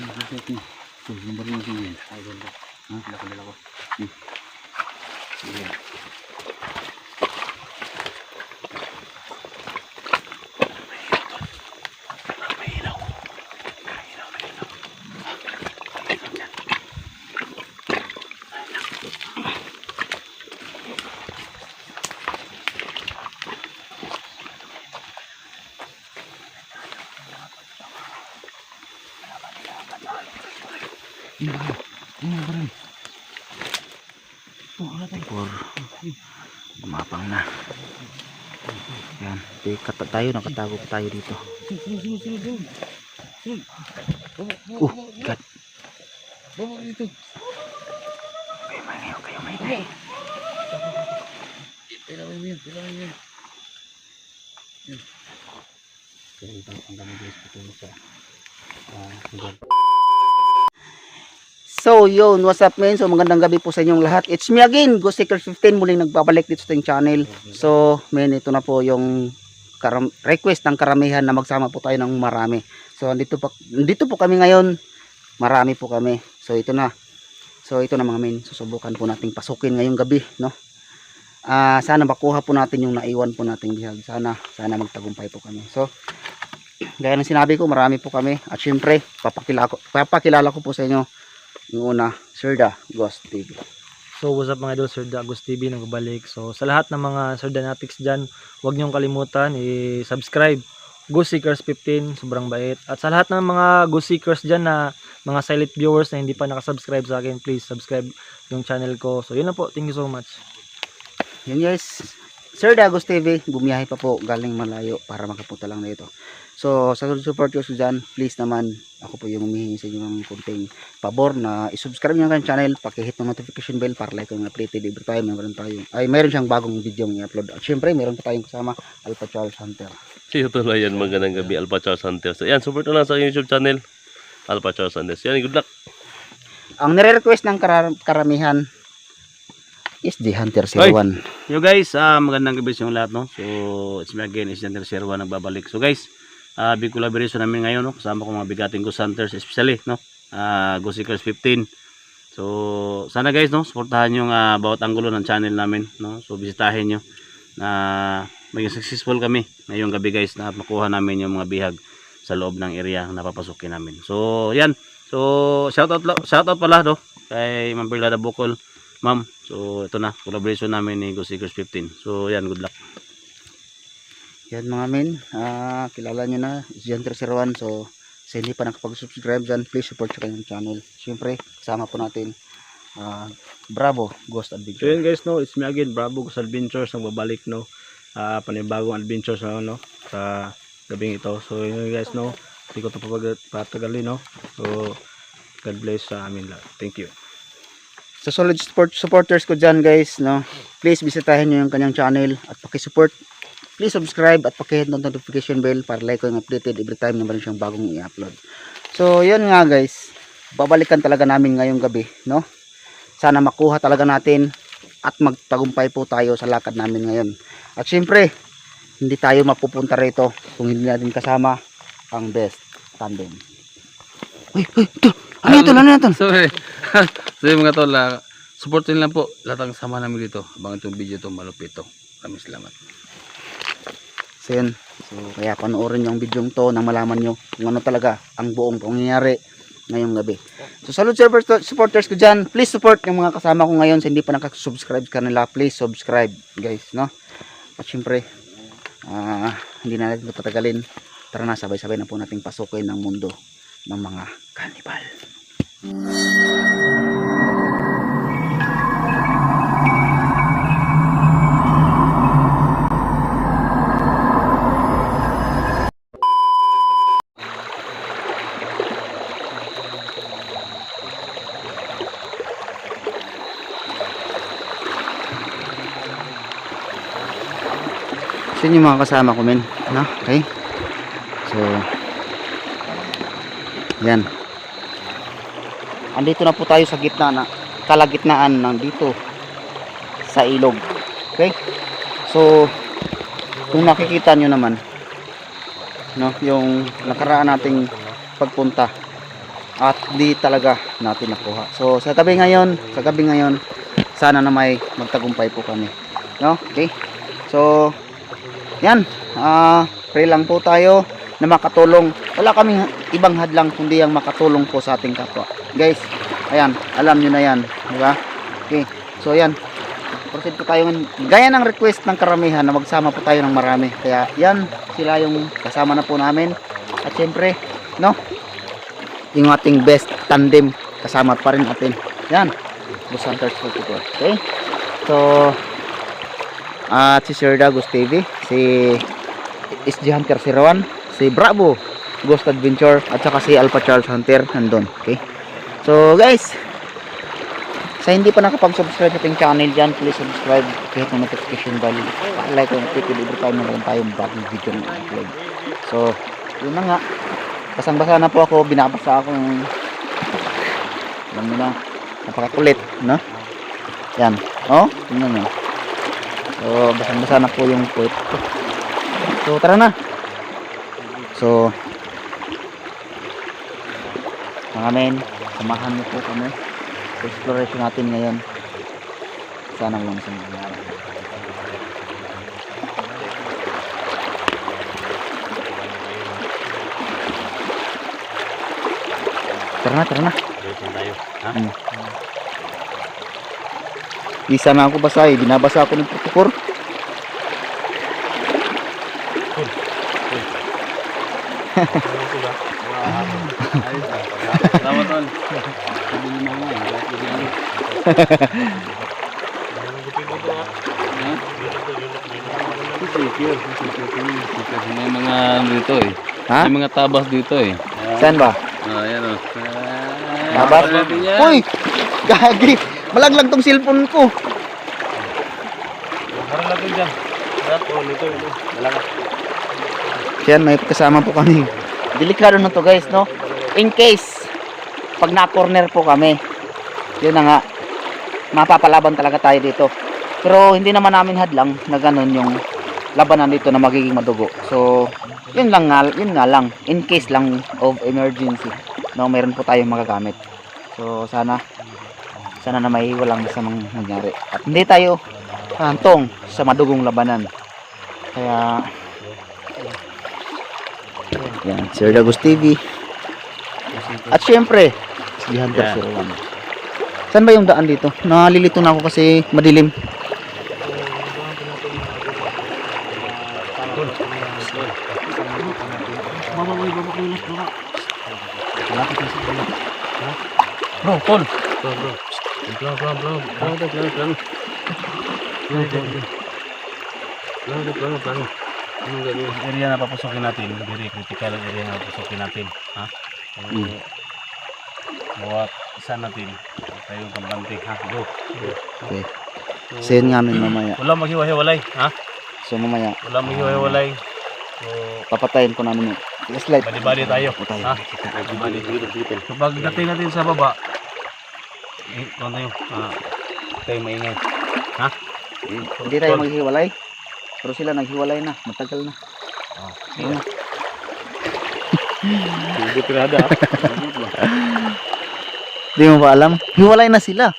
Tuh, yung baril mo siya. Ay, ganda. Ha? Lako, lako. Hmm. Sige. Ini baril. Ini baril. Ito, ala tayo. Por. Gumapang na. Yan. Tikat pa tayo. Nakatago pa tayo dito. Uh, God. Bawa dito. Kayo maingay. Kayo maingay. Kailangan mo yan, kailangan mo yan. Kaya ito ang dami guys patungo sa ah, lugar. So yun, what's up men? So magandang gabi po sa inyong lahat. It's me again, Ghost Seeker 15 muling nagbabalik dito sa channel. So men, ito na po yung request ng karamihan na magsama po tayo ng marami. So andito po, andito po kami ngayon. Marami po kami. So ito na. So ito na mga men, susubukan po nating pasukin ngayong gabi, no? Ah, sana makuha po natin yung naiwan po nating bihag. Sana sana magtagumpay po kami. So gaya ng sinabi ko, marami po kami. At syempre, papakilala ko, papakilala ko po sa inyo yung una, Sir Da, Ghost TV. So what's up mga idol, Sir Dagos TV nagbabalik. So sa lahat ng mga Sir Danatics dyan, huwag niyong kalimutan i-subscribe. Ghost Seekers 15, sobrang bait. At sa lahat ng mga Ghost Seekers dyan na mga silent viewers na hindi pa nakasubscribe sa akin, please subscribe yung channel ko. So yun lang po, thank you so much. Yun guys, Sir Da, Ghost TV, bumiyahe pa po galing malayo para makapunta lang na ito. So, sa support ko dyan, please naman, ako po yung humihingi sa inyo ng kunting pabor na isubscribe nyo ang channel, pakihit ng notification bell para like yung updated every time meron tayo. Ay, mayroon siyang bagong video ng i-upload. At syempre, meron pa tayong kasama, Alpha Charles Hunter. Ito na yan, magandang gabi, Alpha Charles Santos. Yan, support na lang sa YouTube channel, Alpha Charles Santos. Yan, good luck. Ang nire-request ng karar- karamihan is the Hunter 01. Yo guys, ah magandang gabi sa inyo lahat no. So, it's me again, is Janter Serwa nagbabalik. So guys, ah big collaboration namin ngayon no. Kasama ko mga bigating Ghost Hunters especially no. Ah Ghost Seekers 15. So, sana guys no, suportahan yung ah, bawat anggulo ng channel namin no. So, bisitahin nyo na maging successful kami ngayong gabi guys na makuha namin yung mga bihag sa loob ng area na papasukin namin. So, yan. So, shout out shout out pala do kay Ma'am Perlada Bukol. Ma'am, so ito na, collaboration namin ni Ghost Seekers 15. So yan, good luck. Yan mga men, ah, kilala nyo na, is the Hunter 01. So, sa hindi pa nakapag-subscribe dyan, please support nyo kayong channel. Siyempre, kasama po natin, ah, Bravo Ghost So Adventure. yun guys, no, it's me again, Bravo Ghost Adventures, nagbabalik, no, ah panibagong adventures, no, no, sa gabing ito. So yun guys, no, hindi ko ito papag- patagalin, no. So, God bless sa amin lahat. Thank you. Sa solid support supporters ko dyan guys, no, please bisitahin nyo yung kanyang channel at pakisupport. Please subscribe at pakihit ng notification bell para like ko yung updated every time na meron siyang bagong i-upload. So, yun nga guys, babalikan talaga namin ngayong gabi, no. Sana makuha talaga natin at magtagumpay po tayo sa lakad namin ngayon. At syempre, hindi tayo mapupunta rito kung hindi natin kasama ang best tandem. Uy, uy, ito. Ano yan, tol? Ano yan, tol? Sorry. Sorry mga tol, ah, supportin lang po lahat ng sama namin dito. Abangan itong video ito, malupit ito. Maraming salamat. So. So kaya panoorin yung video to nang malaman nyo kung ano talaga ang buong pangyayari ngayong gabi. So salute supporters ko dyan. Please support yung mga kasama ko ngayon sa hindi pa nakasubscribe sa kanila. Please subscribe guys. No? At syempre ah, hindi na natin ito patagalin. Tara na sabay-sabay na po nating pasukin ng mundo ng mga cannibal. So yun yung mga kasama ko men. No? Okay? So yan. Andito na po tayo sa gitna na kalagitnaan ng dito sa ilog. Okay? So kung nakikita nyo naman no, yung nakaraan nating pagpunta at di talaga natin nakuha. So sa gabi ngayon, sa gabi ngayon, sana na may magtagumpay po kami. No? Okay? So yan, ah pray lang po tayo na makatulong. Wala kaming ibang hadlang kundi ang makatulong po sa ating kapwa. Guys, ayan, alam nyo na yan, di ba? Okay. So yan, proceed po tayo. Gaya ng request ng karamihan na magsama po tayo ng marami. Kaya yan, sila yung kasama na po namin. At syempre, no? Yung ating best tandem kasama pa rin natin. Yan. Bus Hunters 44. Okay? So, at si Sir Dagos TV, si SG Hunter 01, si Bravo Ghost Adventure, at saka si Alpha Charles Hunter nandun. Okay? So, guys, sa hindi pa nakapag-subscribe sa ating channel dyan, please subscribe kahit ng notification bell. Pa-like and click every time meron tayong bagong video na upload. So, yun na nga. Basang-basa na po ako, binabasa ako ng alam mo na, napakakulit, no? Yan. Oh, yun na. So, basang-basa na po yung puwit ko. So, tara na. So, mga men, samahan niyo po kami exploration natin ngayon sana walang nangyari tara na tara na. Ha? isa na ako basa eh binabasa ako ng protokor Salamat tol. May mga ano dito eh. ha? May mga tabas dito eh. saan ba? Ah, ayan o. Tabas? uy gagi malaglag tong cellphone ko Parang lang dyan. Sarap po, nito, ito. Dalaga. Yan, may kasama po kami. Delikado na to guys, no? In case, pag na-corner po kami, yun na nga, mapapalaban talaga tayo dito. Pero hindi naman namin hadlang na ganun yung labanan dito na magiging madugo. So, yun lang nga, yun nga lang, in case lang of emergency, no, meron po tayong magagamit. So, sana, sana na may walang masamang nangyari. At hindi tayo hantong sa madugong labanan. Kaya, yan, Sir Dagos TV. At syempre, Hunter Yeah. 01. Saan ba yung daan dito? Nalilito na ako kasi madilim. Bro, tol. Bro, bro. Bro, bro, bro. Plano, plano, plano. Plano, plano. Plano, plano, plano. Anong gagawin? Area na papusokin natin. Very critical ang area na papusokin natin. Ha? So, bawat isa natin. Tayong kampante. Ha? Go. Okay. Send namin mamaya. Wala maghiwa-hiwalay. Ha? So mamaya, Wala maghiwa-hiwalay. So, papatayin ko namin yung flashlight. bali-bali tayo. Patay. Ha? Bali. So, pagdating natin sa baba, eh, kung tayo, ah, tayo maingay. Hindi tayo maghiwalay. Pero sila naghiwalay na. Matagal na. Ayun na. Hindi pirada. Hindi mo ba alam? Hiwalay na sila.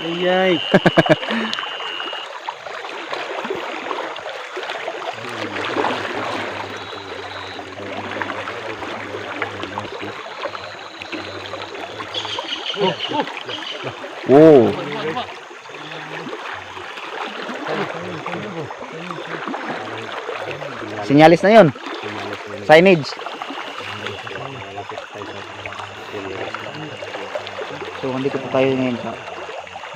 Ayay. Oo. Sinyalis na yun. Signage. So, andito po tayo ngayon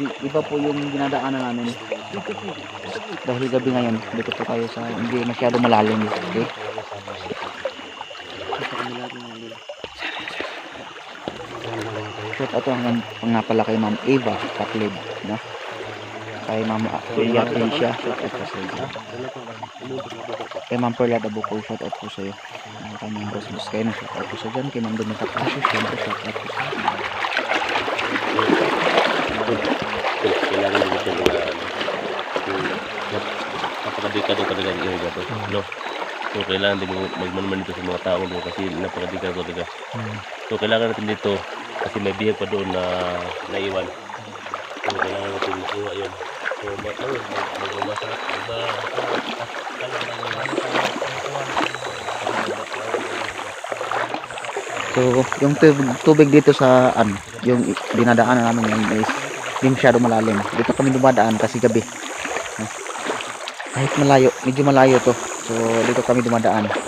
i- iba po yung dinadaanan namin. Dahil gabi ngayon, dito po tayo sa hindi masyado malalim. Okay? Shout out ang ang nga pala kay Ma'am Eva Kaplib, no? Kay Ma'am Kuya Asia. Kay Ma'am Perla Dabuko, shout out po sa iyo. Uh, kay Ma'am Rose Buscaino, shout out po sa dyan. Kay Ma'am Pasio, syempre shout out po sa iyo kailangan din siya mga napakadikado talaga yung yoga to no so kailangan din magmanuman dito sa mga tao no kasi napakadikado talaga diba? so kailangan natin dito kasi may bihag pa doon na naiwan. So kailangan natin kuha yun so ano magmamasarap iba So, yung tubig, tubig dito sa ano, yung dinadaanan namin yan is hindi masyado malalim. Dito kami dumadaan kasi gabi. Kahit malayo medyo malayo to. So dito kami dumadaan.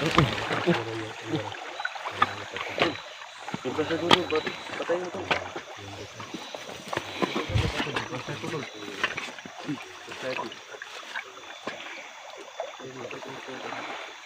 Bukan saya dulu, patahin mo ito. Bukan saya dulu. Bukan saya dulu.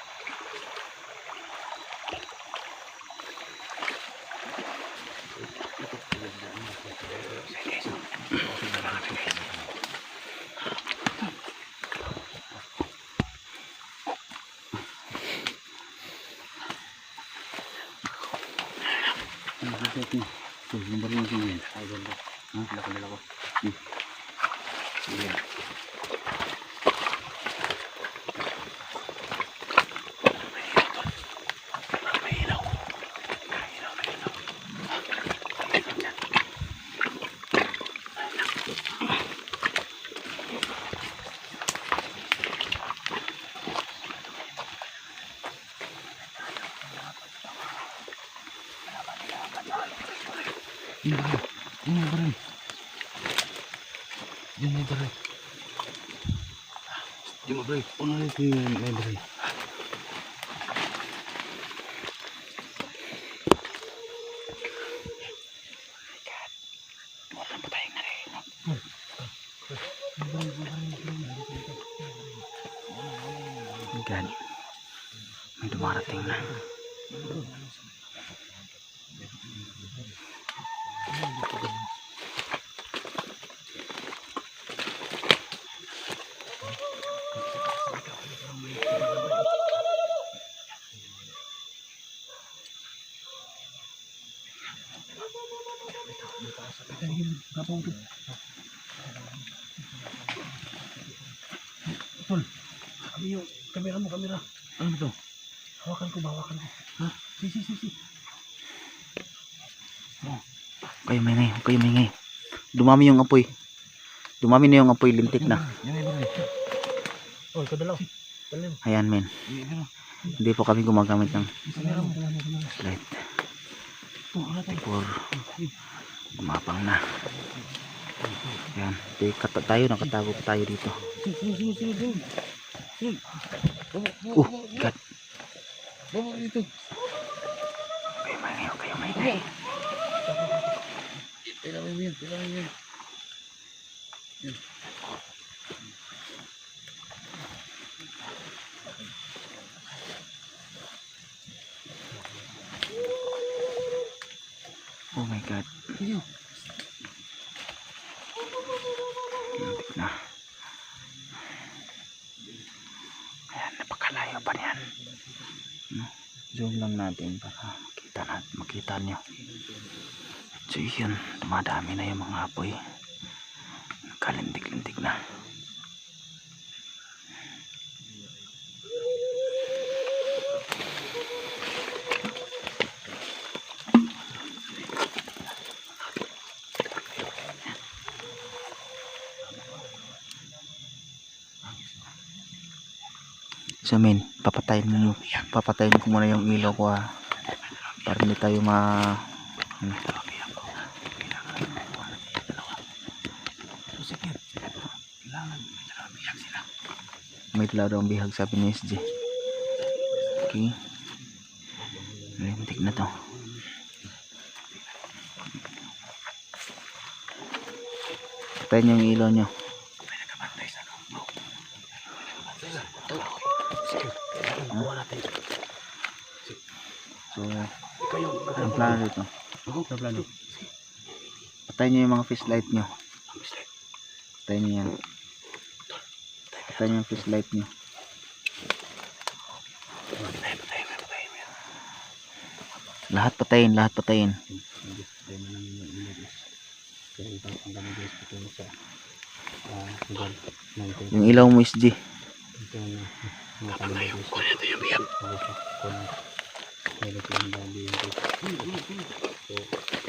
baril. Yan yung baril. Yan yung baril. Yan yung baril. Una rin yung may baril. Ganit. May dumarating na. Hawakan ko ba? Hawakan ko. Ha? Si, si, si, si. Oh. Kayo maingay, kayo. Dumami yung apoy. Dumami na yung apoy, lintik na. Oy, kadalaw. Ayan, men. Hindi po kami gumagamit ng light. Tigor. Gumapang na. Ayan. Kata tayo, nakatago pa tayo dito. Oh, uh, God. Bawa itu. Kayo maingay, kayo maingay. Tilangin yan, tilangin yan. Yan. Oh my god. Ayun. zoom lang natin para makita, natin, makita nyo. So yun dumadami na yung mga apoy. Kalindig-lindig na. So men, papatayin mo, papatayin ko muna yung ilaw ko ah. Para hindi tayo ma... ano. May dalaw daw ang bihag sabi ni SJ. Okay. Lintik na to. Patayin niyo yung ilaw niyo. So, ang plano dito. Patayin niyo yung mga fish light niyo. Patayin niyo yan. Patayin niyo yung fish light niyo. Lahat patayin, lahat patayin. Yung ilaw mo is G mga kanibali siya mga kanibali siya mga kanibali siya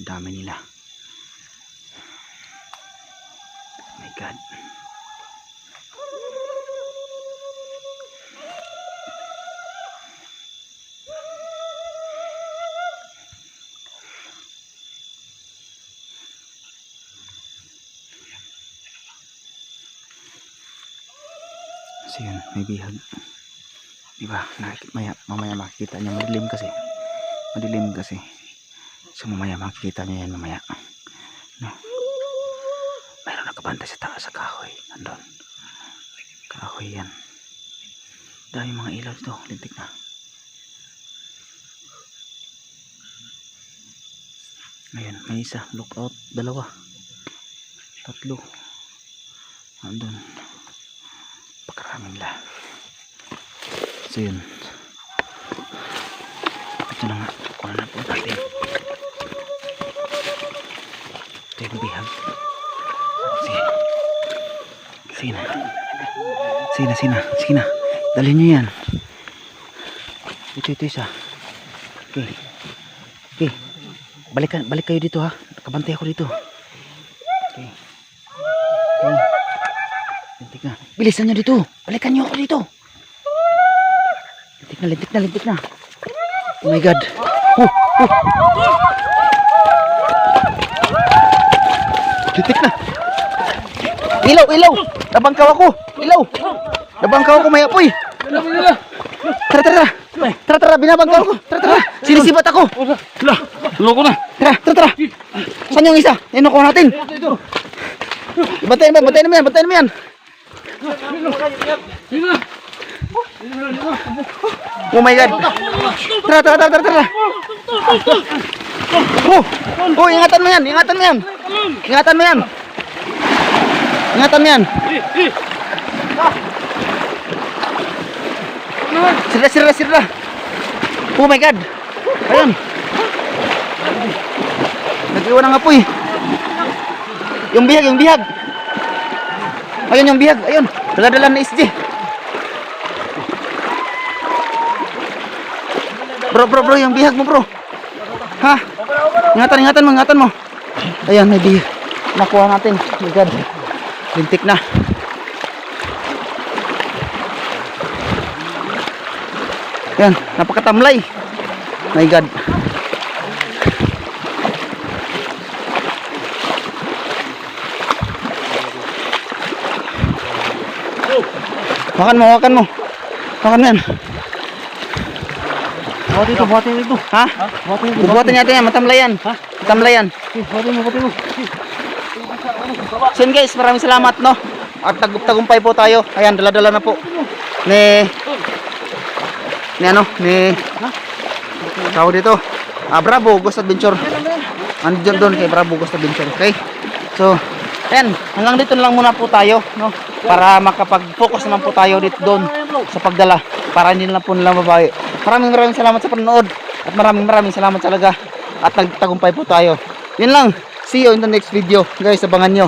Ang dami nila. Oh my God. So yun, may bihag. Diba? Nakik- maya, mamaya makikita niya. Madilim kasi. Madilim kasi. So mamaya makikita niya yan mamaya. No. Meron nakabantay sa taas sa kahoy. Andun. Kahoy yan. Dami mga ilaw dito. Lintik na. Ayan, may isa. Look out. Dalawa. Tatlo. Andun. Pakaraming la. So yun. Ito na nga. Kuha na po natin. Sige na. Sige na, sige na. Sige na. Dalhin nyo yan. Ito, ito isa. Okay. Okay. Balik, balik kayo dito ha. Nakabantay ako dito. Okay. Okay. Lintik na. Bilisan nyo dito. Balikan nyo ako dito. Lintik na, lintik na, lintik na. Oh my God. Oh, oh. Lintik na. Ilaw, ilaw. Nabangkaw ako. Ilaw. Nabangkaw ako may apoy. Tara, tara, tara. Tara, binabangkaw ako. Tara, tara. Sinisibat ako. Loko na. Tara, tara, tara. Saan yung isa? Yan nakuha natin. Bantayan mo, bantayan mo yan, bantayan mo yan. Oh my God. Tara, tara, tara, tara, tara. Oh, oh, ingatan mo yan, ingatan mo yan. Ingatan mo yan. Ingatan mo yan. Sirla, sirla, sirla. Oh my God. Ayun. Nag-iwan ng apoy. Yung bihag, yung bihag. Ayun yung bihag, ayun. Dala-dala na SG. Bro, bro, bro, yung bihag mo, bro. Ha? Ingatan, ingatan mo, ingatan mo. Ayun, may bihag. Nakuha natin. Oh my God. Lintik na. Yan, napakatamlay. My God. Hawakan mo, hawakan mo. Hawakan mo yan. Buhat ito, buhat ito. Ha? Buhat ito. Bubuhatin natin yan, matamlay yan. Ha? Matamlay yan. Buhat mo, buhat mo. So yun guys, maraming salamat no. At tagub-tagumpay po tayo. Ayan, dala-dala na po. Ni ni ano, ni tao dito. Ah, Bravo Ghost Adventure. Andiyan doon kay Bravo Ghost Adventure. Okay? So, ayan, hanggang dito lang muna po tayo, no? Para makapag-focus naman po tayo dito doon sa pagdala para hindi na po nila mabawi. Maraming maraming salamat sa panonood at maraming maraming salamat talaga at nagtagumpay po tayo. Yun lang. See you in the next video. Guys, abangan nyo.